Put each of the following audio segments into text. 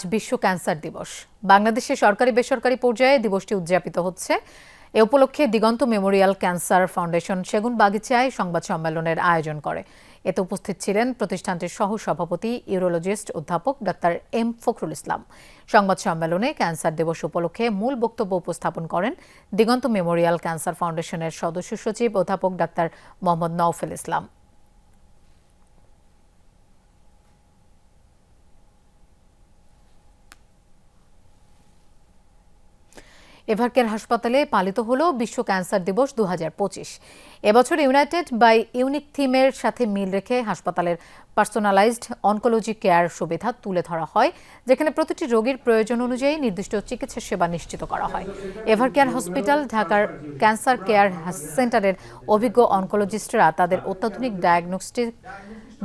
আজ বিশ্ব ক্যান্সার দিবস। বাংলাদেশে সরকারি বেসরকারি পর্যায়ে দিবসটি উদযাপিত হচ্ছে। এ উপলক্ষে দিগন্ত মেমোরিয়াল ক্যান্সার ফাউন্ডেশন সেগুন বাগিচায় সংবাদ সম্মেলনের আয়োজন করে। এতে উপস্থিত ছিলেন প্রতিষ্ঠানটির সহ সভাপতি ইউরোলজিস্ট অধ্যাপক ডাক্তার এম ফখরুল ইসলাম। সংবাদ সম্মেলনে ক্যান্সার দিবস উপলক্ষে মূল বক্তব্য উপস্থাপন করেন দিগন্ত মেমোরিয়াল ক্যান্সার ফাউন্ডেশনের সদস্য সচিব অধ্যাপক ডাক্তার মোহাম্মদ নওফেল ইসলাম। এভারকেয়ার হাসপাতালে পালিত হল বিশ্ব ক্যান্সার দিবস দু হাজার পঁচিশ। এবছর ইউনাইটেড বাই ইউনিক থিমের সাথে মিল রেখে হাসপাতালের পার্সোনালাইজড অনকোলজি কেয়ার সুবিধা তুলে ধরা হয়, যেখানে প্রতিটি রোগীর প্রয়োজন অনুযায়ী নির্দিষ্ট চিকিৎসা সেবা নিশ্চিত করা হয়। এভারকেয়ার হসপিটাল ঢাকার ক্যান্সার কেয়ার সেন্টারের অভিজ্ঞ অনকোলজিস্টরা তাদের অত্যাধুনিক ডায়াগনস্টিক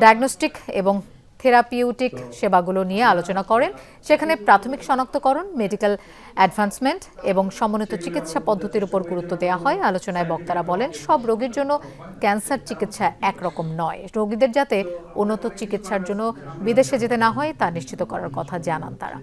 ডায়াগনস্টিক এবং থেরাপিউটিক সেবাগুলো নিয়ে আলোচনা করেন। সেখানে প্রাথমিক শনাক্তকরণ মেডিকেল অ্যাডভান্সমেন্ট এবং সমন্বিত চিকিৎসা পদ্ধতির উপর গুরুত্ব দেওয়া হয়। আলোচনায় বক্তারা বলেন সব রোগীর জন্য ক্যান্সার চিকিৎসা একরকম নয়। রোগীদের যাতে উন্নত চিকিৎসার জন্য বিদেশে যেতে না হয় তা নিশ্চিত করার কথা জানান তারা।